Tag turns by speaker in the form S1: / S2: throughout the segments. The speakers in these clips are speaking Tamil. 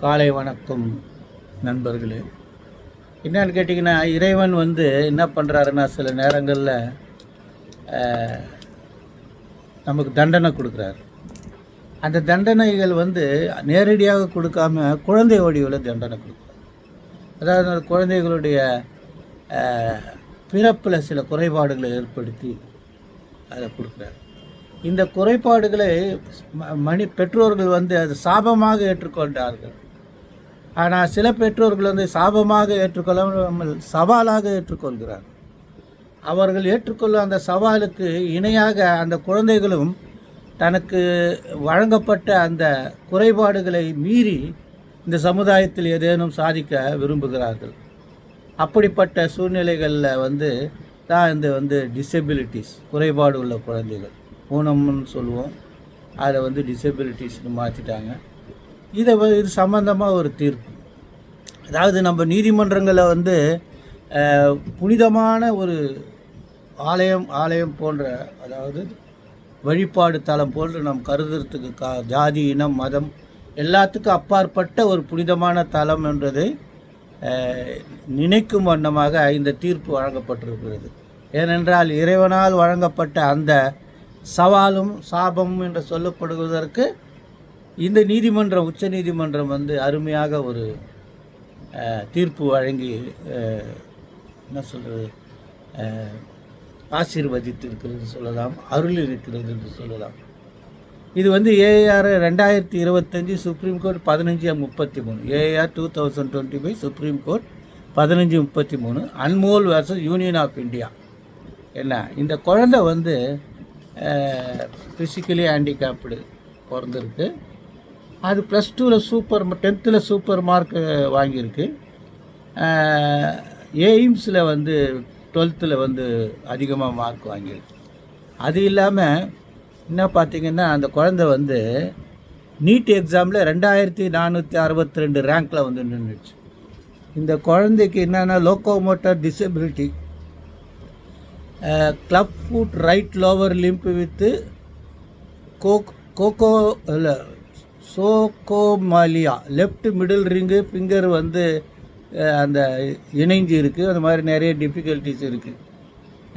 S1: காலை வணக்கம் நண்பர்களே. என்னன்னு கேட்டிங்கன்னா இறைவன் வந்து என்ன பண்ணுறாருன்னா சில நேரங்களில் நமக்கு தண்டனை கொடுக்குறாரு. அந்த தண்டனைகள் வந்து நேரடியாக கொடுக்காம குழந்தை வடிவில் தண்டனை கொடுக்குறாரு. அதாவது குழந்தைகளுடைய பிறப்பில் சில குறைபாடுகளை ஏற்படுத்தி அதை கொடுக்குறாரு. இந்த குறைபாடுகளை மணி பெற்றோர்கள் வந்து அது சாபமாக ஏற்றுக்கொண்டார்கள். ஆனால் சில பெற்றோர்கள் வந்து சாபமாக ஏற்றுக்கொள்ளாமல் சவாலாக ஏற்றுக்கொள்கிறார். அவர்கள் ஏற்றுக்கொள்ளும் அந்த சவாலுக்கு இணையாக அந்த குழந்தைகளும் தனக்கு வழங்கப்பட்ட அந்த குறைபாடுகளை மீறி இந்த சமுதாயத்தில் ஏதேனும் சாதிக்க விரும்புகிறார்கள். அப்படிப்பட்ட சூழ்நிலைகளில் வந்து தான் இந்த வந்து டிசபிலிட்டிஸ் குறைபாடு உள்ள குழந்தைகள் ஊனம்னு சொல்லுவோம். அதை வந்து டிசபிலிட்டிஸ்னு மாற்றிட்டாங்க இதை இது சம்பந்தமாக ஒரு தீர்ப்பு. அதாவது நம்ம நீதிமன்றங்களில் வந்து புனிதமான ஒரு ஆலயம் ஆலயம் போன்ற அதாவது வழிபாடு தலம் போன்று நாம் கருதுறதுக்கு கா ஜாதி இனம் மதம் எல்லாத்துக்கும் அப்பாற்பட்ட ஒரு புனிதமான தலம் என்றதை நினைக்கும் வண்ணமாக இந்த தீர்ப்பு வழங்கப்பட்டிருக்கிறது. ஏனென்றால் இறைவனால் வழங்கப்பட்ட அந்த சவாலும் சாபமும் என்று சொல்லப்படுவதற்கு இந்த நீதிமன்றம் உச்ச நீதிமன்றம் வந்து அருமையாக ஒரு தீர்ப்பு வழங்கி என்ன சொல்கிறது ஆசீர்வதித்திருக்கிறது சொல்லலாம் அருள் இருக்கிறது என்று சொல்லலாம். இது வந்து ஏஆர் ரெண்டாயிரத்தி இருபத்தஞ்சி சுப்ரீம் கோர்ட் பதினஞ்சு முப்பத்தி மூணு. AR two thousand twenty five supreme court பதினஞ்சு முப்பத்தி மூணு. Anmol versus Union of India என்ன? இந்த குழந்தை வந்து ஃபிசிக்கலி ஹேண்டிகேப்டு பிறந்திருக்கு. அது ப்ளஸ் டூவில் சூப்பர் டென்த்தில் சூப்பர் மார்க்கு வாங்கியிருக்கு. எய்ம்ஸில் வந்து டுவெல்த்தில் வந்து அதிகமாக மார்க் வாங்கியிருக்கு. அது இல்லாமல் என்ன பார்த்தீங்கன்னா அந்த குழந்தை வந்து நீட் எக்ஸாமில் ரெண்டாயிரத்தி நானூற்றி அறுபத்தி ரெண்டு ரேங்க்கில் வந்து நின்றுச்சு இந்த குழந்தைக்கு என்னென்னா locomotor disability club foot right lower limb with Coke கோகோ இல்லை சோகோமாலியா லெஃப்ட் மிடில் ரிங்கு ஃபிங்கர் வந்து அந்த இணைஞ்சு இருக்குது அந்த மாதிரி நிறைய டிஃபிகல்ட்டிஸ் இருக்குது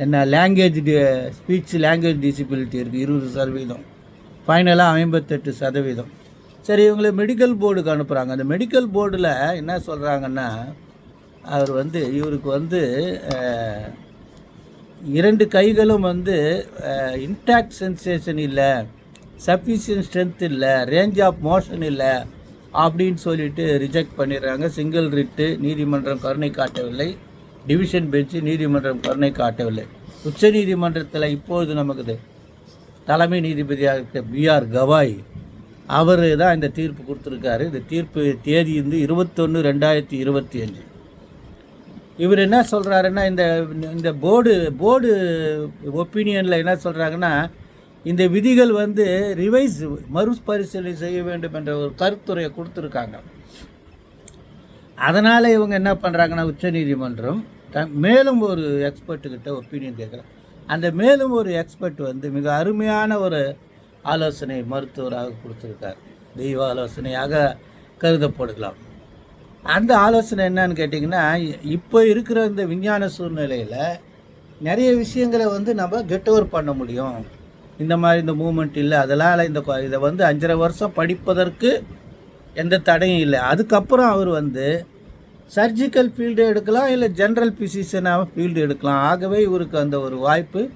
S1: என்ன லாங்குவேஜ் டி ஸ்பீச் லாங்குவேஜ் டிசபிலிட்டி இருக்குது இருபது சதவீதம். ஃபைனலாக ஐம்பத்தெட்டு சதவீதம். சரி இவங்களை மெடிக்கல் போர்டுக்கு அனுப்புகிறாங்க அந்த மெடிக்கல் போர்டில் என்ன சொல்கிறாங்கன்னா அவர் வந்து இவருக்கு வந்து இரண்டு கைகளும் வந்து இன்டாக்ட் சென்சேஷன் இல்லை. சஃபிஷியன்ட் ஸ்ட்ரென்த் இல்லை ரேஞ்ச் ஆஃப் மோஷன் இல்லை அப்படின்னு சொல்லிட்டு ரிஜெக்ட் பண்ணிடுறாங்க. சிங்கிள் ரிட்டு நீதிமன்றம் கருணை காட்டவில்லை. டிவிஷன் பெஞ்சு நீதிமன்றம் கருணை காட்டவில்லை. உச்ச நீதிமன்றத்தில் இப்பொழுது நமக்கு தலைமை நீதிபதியாக இருக்க பிஆர் கவாய் அவர் தான் இந்த தீர்ப்பு கொடுத்துருக்காரு. இந்த தீர்ப்பு தேதி வந்து இருபத்தொன்று ரெண்டாயிரத்தி இருபத்தி அஞ்சு. இவர் என்ன சொல்கிறாருன்னா இந்த இந்த போர்டு போர்டு ஒப்பீனியனில் என்ன சொல்கிறாங்கன்னா இந்த விதிகள் வந்து ரிவைஸ் மறுபரிசீலனை செய்ய வேண்டும் என்ற ஒரு கருத்துரையை கொடுத்துருக்காங்க. அதனால் இவங்க என்ன பண்ணுறாங்கன்னா உச்சநீதிமன்றம் த மேலும் ஒரு எக்ஸ்பர்ட்டுக்கிட்ட ஒப்பீனியன் கேட்குறாங்க அந்த மேலும் ஒரு எக்ஸ்பர்ட் வந்து மிக அருமையான ஒரு ஆலோசனை மருத்துவராக கொடுத்துருக்கார். தெய்வ ஆலோசனையாக கருதப்படலாம். அந்த ஆலோசனை என்னன்னு கேட்டிங்கன்னா இப்போ இருக்கிற இந்த விஞ்ஞான சூழ்நிலையில் நிறைய விஷயங்களை வந்து நம்ம கெட் ஓவர் பண்ண முடியும். இந்த மாதிரி இந்த மூமெண்ட் இல்லை. அதெல்லாம் இந்த கொ- இதை வந்து அஞ்சரை வருஷம் படிப்பதற்கு எந்த தடையும் இல்லை. அதுக்கப்புறம் அவர் வந்து சர்ஜிக்கல் ஃபீல்டு எடுக்கலாம் இல்லை ஜென்ரல் பிசிஷனாக ஃபீல்டு எடுக்கலாம். ஆகவே இவருக்கு அந்த ஒரு வாய்ப்பு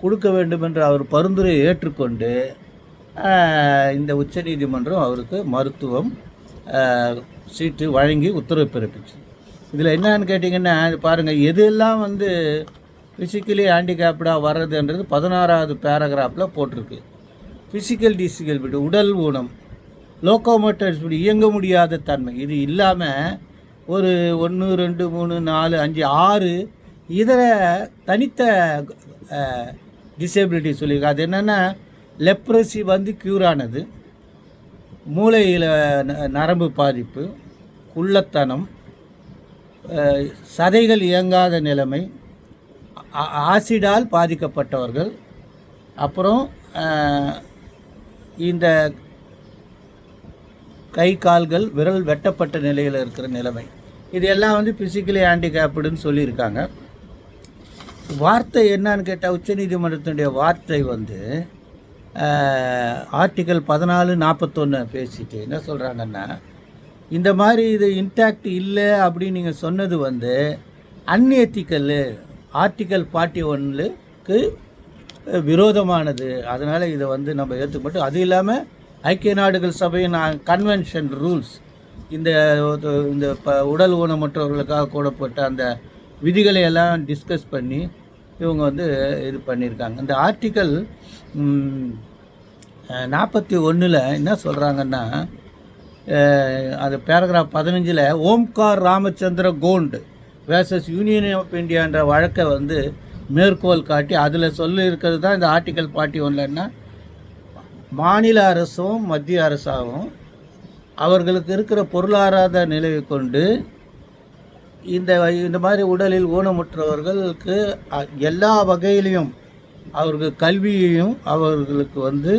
S1: கொடுக்க வேண்டும் என்று அவர் பரிந்துரையை ஏற்றுக்கொண்டு இந்த உச்சநீதிமன்றம் அவருக்கு மருத்துவம் சீட்டு வழங்கி உத்தரவு பிறப்பிச்சு. இதில் என்னன்னு கேட்டிங்கன்னா பாருங்கள் எதெல்லாம் வந்து ஃபிசிக்கலி ஹேண்டிகேப்டாக வர்றதுன்றது பதினாறாவது பேராகிராஃபில் போட்டிருக்கு. ஃபிசிக்கல் டிசபிலிட்டி உடல் ஊனம் லோக்கோமோட்டர் இப்படி இயங்க முடியாத தன்மை. இது இல்லாமல் ஒரு ஒன்று ரெண்டு மூணு நாலு அஞ்சு ஆறு இதர தனித்த டிசேபிலிட்டி சொல்லியிருக்கு. அது என்னென்னா லெப்ரசி வந்து க்யூர் ஆனது. மூளையில் நரம்பு பாதிப்பு குள்ளத்தனம் சதைகள் இயங்காத நிலைமை ஆசிடால் பாதிக்கப்பட்டவர்கள். அப்புறம் இந்த கை கால்கள் விரல் வெட்டப்பட்ட நிலையில் இருக்கிற நிலைமை. இது எல்லாம் வந்து ஃபிசிக்கலி ஹேண்டிகேப்டுன்னு சொல்லியிருக்காங்க. வார்த்தை என்னன்னு கேட்டால் உச்சநீதிமன்றத்தினுடைய வார்த்தை வந்து ஆர்டிக்கல் பதினாலு நாற்பத்தொன்று பேசிட்டு என்ன சொல்கிறாங்கன்னா இந்த மாதிரி இது இன்டாக்ட் இல்லை அப்படின்னு நீங்கள் சொன்னது வந்து அன்எத்திக்கல் ஆர்டிக்கல் ஃபார்ட்டி ஒன்னுக்கு விரோதமானது. அதனால் இதை வந்து நம்ம ஏற்றுக்க மாட்டோம். அது இல்லாமல் ஐக்கிய நாடுகள் சபையின் கன்வென்ஷன் ரூல்ஸ் இந்த இந்த ப உடல் ஊனமற்றவர்களுக்காக கூடப்பட்ட அந்த விதிகளை எல்லாம் டிஸ்கஸ் பண்ணி இவங்க வந்து இது பண்ணியிருக்காங்க இந்த ஆர்டிக்கல் நாற்பத்தி ஒன்றில் என்ன சொல்கிறாங்கன்னா அது பேராகிராஃப் பதினஞ்சில் Omkar Ramachandra Gondu versus union of இந்தியான்ற வழக்கை வந்து மேற்கோள் காட்டி அதில் சொல்லியிருக்கிறது தான் இந்த ஆர்டிக்கல் ஃபார்ட்டி ஒன்லன்னா மாநில அரசும் மத்திய அரசாகவும் அவர்களுக்கு இருக்கிற பொருளாதார நிலையை கொண்டு இந்த இந்த மாதிரி உடலில் ஊனமுற்றவர்களுக்கு எல்லா வகையிலையும் அவர்கள் கல்வியையும் அவர்களுக்கு வந்து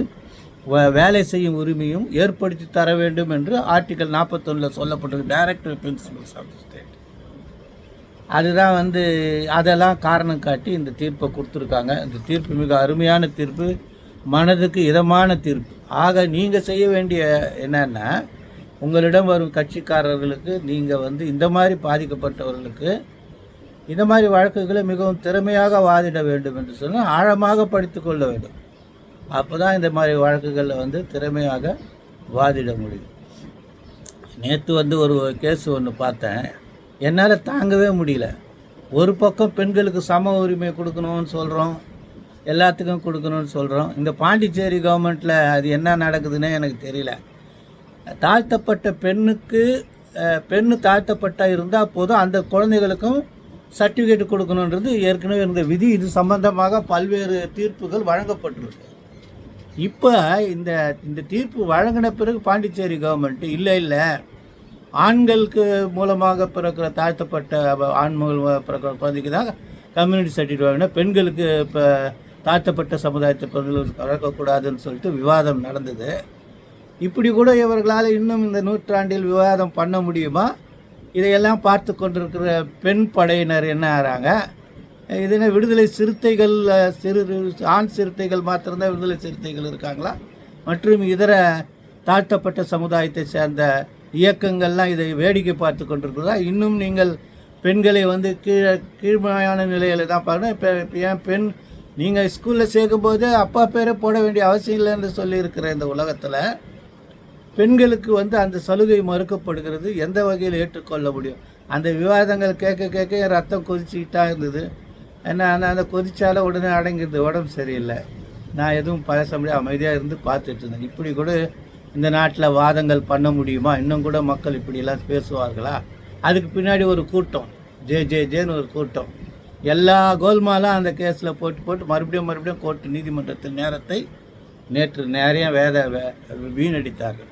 S1: வேலை செய்யும் உரிமையும் ஏற்படுத்தி தர வேண்டும் என்று ஆர்டிக்கல் நாற்பத்தொன்னில் சொல்லப்பட்டிருக்கு. டைரக்டர் பிரின்சிபல்ஸ் ஆஃப் ஸ்டேட் அதுதான் வந்து அதெல்லாம் காரணம் காட்டி இந்த தீர்ப்பை கொடுத்துருக்காங்க. இந்த தீர்ப்பு மிக அருமையான தீர்ப்பு மனதுக்கு இதமான தீர்ப்பு. ஆக நீங்கள் செய்ய வேண்டிய என்னென்னா உங்களிடம் வரும் கட்சிக்காரர்களுக்கு நீங்கள் வந்து இந்த மாதிரி பாதிக்கப்பட்டவர்களுக்கு இந்த மாதிரி வழக்குகளை மிகவும் திறமையாக வாதிட வேண்டும் என்று சொன்னால் ஆழமாக படித்து கொள்ள வேண்டும். அப்போ தான் இந்த மாதிரி வழக்குகளில் வந்து திறமையாக வாதிட முடியும். நேற்று வந்து ஒரு கேஸ் ஒன்று பார்த்தேன். என்னால் தாங்கவே முடியல. ஒரு பக்கம் பெண்களுக்கு சம உரிமை கொடுக்கணும்னு சொல்கிறோம் எல்லாத்துக்கும் கொடுக்கணும்னு சொல்கிறோம் இந்த பாண்டிச்சேரி கவர்மெண்ட்டில் அது என்ன நடக்குதுன்னே எனக்கு தெரியல. தாழ்த்தப்பட்ட பெண்ணுக்கு பெண்ணு தாழ்த்தப்பட்ட இருந்தால் போதும். அந்த குழந்தைகளுக்கும் சர்டிஃபிகேட் கொடுக்கணுன்றது ஏற்கனவே இருந்த விதி. இது சம்பந்தமாக பல்வேறு தீர்ப்புகள் வழங்கப்பட்டிருக்கு. இப்போ இந்த இந்த தீர்ப்பு வழங்கின பிறகு பாண்டிச்சேரி கவர்மெண்ட் இல்லை இல்லை. ஆண்களுக்கு மூலமாக பிறக்கிற தாழ்த்தப்பட்ட ஆண்மகள் ஆண் மூலமாக பிறக்கிற குழந்தைக்கு தான் கம்யூனிட்டி சர்டிஃபிகேட் வாங்கினா பெண்களுக்கு இப்போ தாழ்த்தப்பட்ட சமுதாயத்தை பிறந்தவர்களுக்கு வழங்கக்கூடாதுன்னு சொல்லிட்டு விவாதம் நடந்தது. இப்படி கூட இவர்களால் இன்னும் இந்த நூற்றாண்டில் விவாதம் பண்ண முடியுமா? இதையெல்லாம் பார்த்து கொண்டிருக்கிற பெண் படையினர் என்ன ஆகிறாங்க இதுன விடுதலை சிறுத்தைகள் சிறு ஆண் சிறுத்தைகள் மாத்திரம்தான் விடுதலை சிறுத்தைகள் இருக்காங்களா? மற்றும் இதர தாழ்த்தப்பட்ட சமுதாயத்தை சேர்ந்த இயக்கங்கள்லாம் இதை வேடிக்கை பார்த்து கொண்டிருக்கிறதா? இன்னும் நீங்கள் பெண்களை வந்து கீழே கீழ்மையான நிலையில் தான் பார்க்கணும். இப்போ ஏன் பெண் நீங்கள் ஸ்கூலில் சேர்க்கும்போது அப்பா பேரை போட வேண்டிய அவசியம் இல்லைன்னு சொல்லியிருக்கிற இந்த உலகத்தில் பெண்களுக்கு வந்து அந்த சலுகை மறுக்கப்படுகிறது. எந்த வகையில் ஏற்றுக்கொள்ள முடியும்? அந்த விவாதங்கள் கேட்க கேட்க என் ரத்தம் கொதிச்சுக்கிட்டா இருந்தது. என்ன அந்த அந்த கொதிச்சால உடனே அடங்கிடுது உடம்பு சரியில்லை. நான் எதுவும் பேச முடியாது அமைதியாக இருந்து பார்த்துட்டு இருந்தேன். இப்படி கூட இந்த நாட்டில் வாதங்கள் பண்ண முடியுமா? இன்னும் கூட மக்கள் இப்படியெல்லாம் பேசுவார்களா? அதுக்கு பின்னாடி ஒரு கூட்டம் ஜே ஜே ஜேன்னு ஒரு கூட்டம். எல்லா கோல்மாலாம் அந்த கேஸில் போட்டு போட்டு மறுபடியும் மறுபடியும் கோர்ட்டு நீதிமன்றத்தின் நேரத்தை நேற்று நிறைய வேத வே- வீணடித்தார்கள்.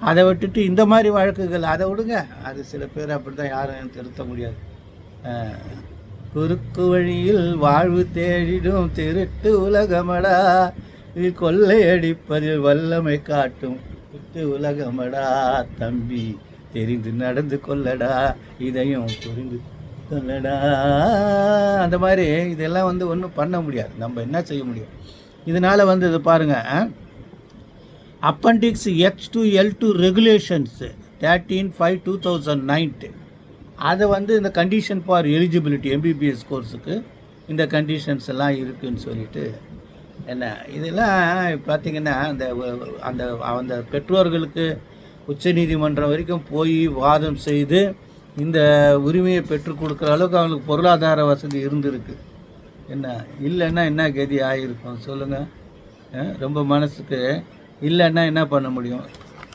S1: அதை விட்டுட்டு இந்த மாதிரி வழக்குகள் அதை விடுங்க. அது சில பேர் அப்படி தான் யாரும் திருத்த முடியாது. குறுக்கு வழியில் வாழ்வு தேடிடும் திருட்டு உலகமடா. கொள்ளையடிப்பதில் வல்லமை காட்டும். புத்து உலகமடா தம்பி. தெரிந்து நடந்து கொள்ளடா இதையும் புரிந்து கொள்ளடா. அந்த மாதிரி இதெல்லாம் வந்து ஒன்றும் பண்ண முடியாது. நம்ம என்ன செய்ய முடியும்? இதனால் வந்து இது பாருங்கள் appendix X two L two regulations thirteen five two thousand ninety அதை வந்து இந்த கண்டிஷன் ஃபார் எலிஜிபிலிட்டி எம்பிபிஎஸ் கோர்ஸுக்கு இந்த கண்டிஷன்ஸ் எல்லாம் இருக்குன்னு சொல்லிட்டு என்ன? இதெல்லாம் பார்த்திங்கன்னா அந்த அந்த அந்த பெற்றோர்களுக்கு உச்சநீதிமன்றம் வரைக்கும் போய் வாதம் செய்து இந்த உரிமையை பெற்றுக் கொடுக்குற அளவுக்கு அவங்களுக்கு பொருளாதார வசதி இருந்திருக்கு. என்ன? இல்லைன்னா என்ன கதி ஆகியிருக்கும் சொல்லுங்கள் ரொம்ப மனசுக்கு இல்லைன்னா என்ன பண்ண முடியும்?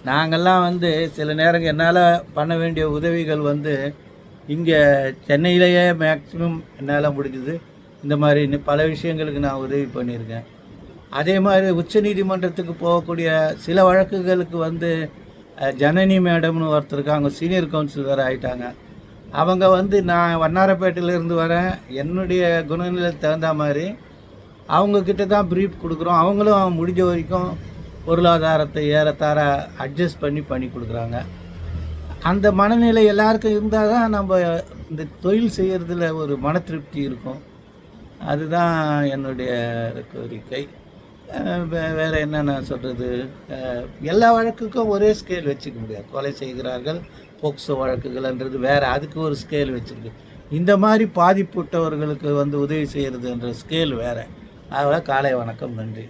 S1: நாங்கள்லாம் வந்து சில நேரங்கள் என்னால் பண்ண வேண்டிய உதவிகள் வந்து இங்கே சென்னையிலேயே மேக்ஸிமம் என்னால் முடிஞ்சுது. இந்த மாதிரி பல விஷயங்களுக்கு நான் உதவி பண்ணியிருக்கேன். அதே மாதிரி உச்சநீதிமன்றத்துக்கு போகக்கூடிய சில வழக்குகளுக்கு வந்து ஜனனி மேடம்னு ஒருத்தர் இருக்காங்க சீனியர் கவுன்சில் வேறு அவங்க வந்து நான் வண்ணாரப்பேட்டையிலேருந்து வரேன் என்னுடைய குணநிலை தகுந்த மாதிரி அவங்கக்கிட்ட தான் ப்ரீஃப் கொடுக்குறோம். அவங்களும் முடிஞ்ச வரைக்கும் பொருளாதாரத்தை ஏறத்தார அட்ஜஸ்ட் பண்ணி பண்ணி கொடுக்குறாங்க. அந்த மனநிலை எல்லாருக்கும் இருந்தால் தான் நம்ம இந்த தொழில் செய்கிறதுல ஒரு மன திருப்தி இருக்கும். அதுதான் என்னுடைய கோரிக்கை. வேறு என்ன நான் சொல்கிறது எல்லா வழக்குக்கும் ஒரே ஸ்கேல் வச்சுக்க முடியாது. கொலை செய்கிறார்கள் போக்சோ வழக்குகள்ன்றது வேறு அதுக்கு ஒரு ஸ்கேல் வச்சுருக்கு. இந்த மாதிரி பாதிப்புட்டவர்களுக்கு வந்து உதவி செய்கிறதுன்ற ஸ்கேல் வேறு. அதனால் காலை வணக்கம் நன்றி.